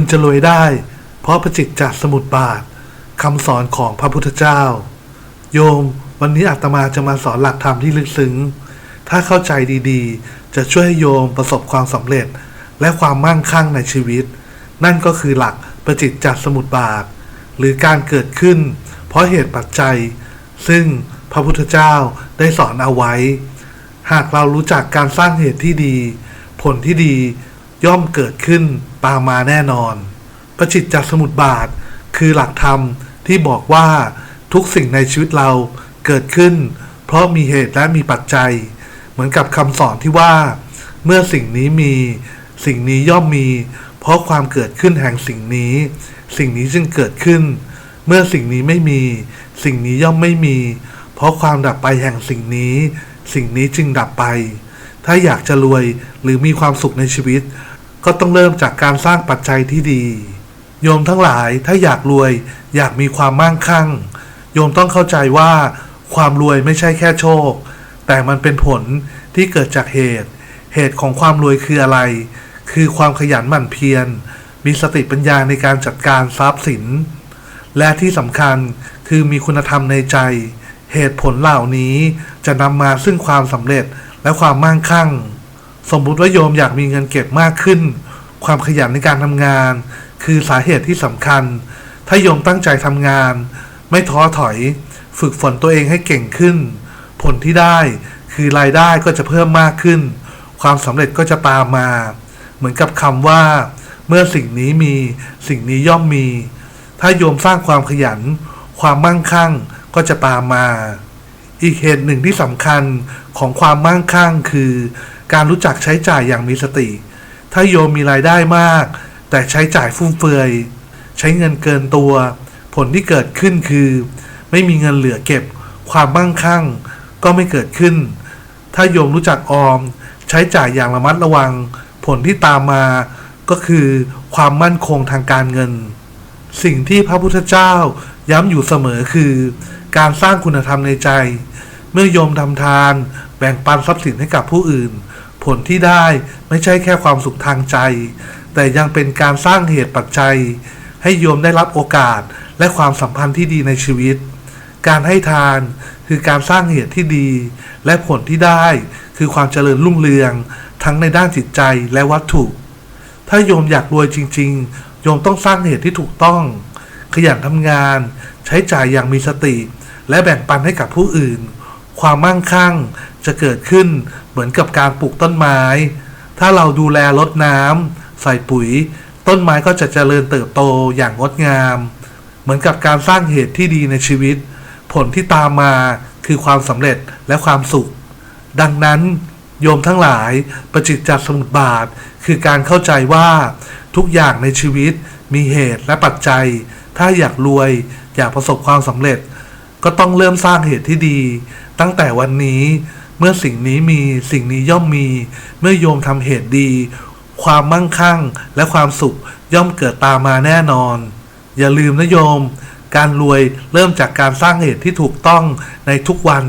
คุณจะรวยได้ เพราะประจิตจากสมุดบาทคำสอนของพระพุทธเจ้า โยม วันนี้อาตมาจะมาสอนหลักธรรมที่ลึกซึ้ง ถ้าเข้าใจดีๆ จะช่วยให้โยมประสบความสำเร็จ และความมั่งคั่งในชีวิต นั่นก็คือหลักประจิตจากสมุดบาท หรือการเกิดขึ้น เพราะเหตุปัจจัย ซึ่งพระพุทธเจ้าได้สอนเอาไว้ หากเรารู้จักการสร้างเหตุที่ดี ผลที่ดี ย่อมเกิดขึ้นตามมาแน่นอน ประจิตจากสมุดบาท คือหลักธรรมที่บอกว่าทุกสิ่งในชีวิตเราเกิดขึ้น เพราะมีเหตุและมีปัจจัย เหมือนกับคำสอนที่ว่า เมื่อสิ่งนี้มี สิ่งนี้ย่อมมี เพราะความเกิดขึ้นแห่งสิ่งนี้ สิ่งนี้จึงเกิดขึ้น เมื่อสิ่งนี้ไม่มี สิ่งนี้ย่อมไม่มี เพราะความดับไปแห่งสิ่งนี้ สิ่งนี้จึงดับไป ถ้าอยากจะรวยหรือมีความสุขในชีวิต ก็ต้องเริ่มจากการสร้างปัจจัยที่ดี โยมทั้งหลายถ้าอยากรวย อยากมีความมั่งคั่ง โยมต้องเข้าใจว่า ความรวยไม่ใช่แค่โชค แต่มันเป็นผลที่เกิดจากเหตุ เหตุของความรวยคืออะไร คือความขยันหมั่นเพียร มีสติปัญญาในการจัดการทรัพย์สิน และที่สำคัญคือมีคุณธรรมในใจ เหตุผลเหล่านี้จะนำมาซึ่งความสำเร็จและความมั่งคั่ง สมมุติว่าโยมอยากมีเงินเก็บมากขึ้น ความขยันในการทำงาน คือสาเหตุที่สำคัญ ถ้าโยมตั้งใจทำงาน ไม่ท้อถอย ฝึกฝนตัวเองให้เก่งขึ้น ผลที่ได้คือรายได้ก็จะเพิ่มมากขึ้น ความสำเร็จก็จะตามมา เหมือนกับคำว่า เมื่อสิ่งนี้มีสิ่งนี้ย่อมมี ถ้าโยมสร้างความขยัน ความมั่งคั่งก็จะตามมา อีกเหตุหนึ่งที่สำคัญของความมั่งคั่งคือ การรู้จักใช้จ่ายอย่างมีสติ ถ้าโยมมีรายได้มาก แต่ใช้จ่ายฟุ่มเฟือย ใช้เงินเกินตัว ผลที่เกิดขึ้นคือ ไม่มีเงินเหลือเก็บ ความมั่งคั่ง ก็ไม่เกิดขึ้น ถ้าโยมรู้จักออม ใช้จ่ายอย่างระมัดระวัง ผลที่ตามมาก็คือความมั่นคงทางการเงิน สิ่งที่พระพุทธเจ้าย้ำอยู่เสมอคือ การสร้างคุณธรรมในใจ เมื่อโยมทำทาน แบ่งปันทรัพย์สินให้กับผู้อื่น ลที่ได้ไม่ใช่แค่ความสุขทางใจ แต่ยังเป็นการสร้างเหตุปัจจัย ให้โยมได้รับโอกาสและความสัมพันธ์ที่ดีในชีวิต การให้ทานคือการสร้างเหตุที่ดี และผลที่ได้คือความเจริญรุ่งเรือง ทั้งในด้านจิตใจและวัตถุ ถ้าโยมอยากรวยจริง ๆ โยมต้องสร้างเหตุที่ถูกต้อง ขยันทำงาน ใช้จ่ายอย่างมีสติ และแบ่งปันให้กับผู้อื่น ความมั่งคั่งจะเกิดขึ้นเหมือนกับการปลูกต้นไม้ ถ้าเราดูแลรดน้ำใส่ปุ๋ย ต้นไม้ก็จะเจริญเติบโตอย่างงดงาม เหมือนกับการสร้างเหตุที่ดีในชีวิต ผลที่ตามมาคือความสำเร็จและความสุข ดังนั้นโยมทั้งหลายประจิตจากสมุดบาท คือการเข้าใจว่าทุกอย่างในชีวิตมีเหตุและปัจจัย ถ้าอยากรวยอยากประสบความสำเร็จ ก็ต้องเริ่มสร้างเหตุที่ดี ตั้งแต่วันนี้เมื่อสิ่งนี้มีสิ่งนี้ย่อมมี เมื่อโยมทำเหตุดี ความมั่งคั่งและความสุขย่อมเกิดตามมาแน่นอน อย่าลืมนะโยม การรวยเริ่มจากการสร้างเหตุที่ถูกต้องในทุกวัน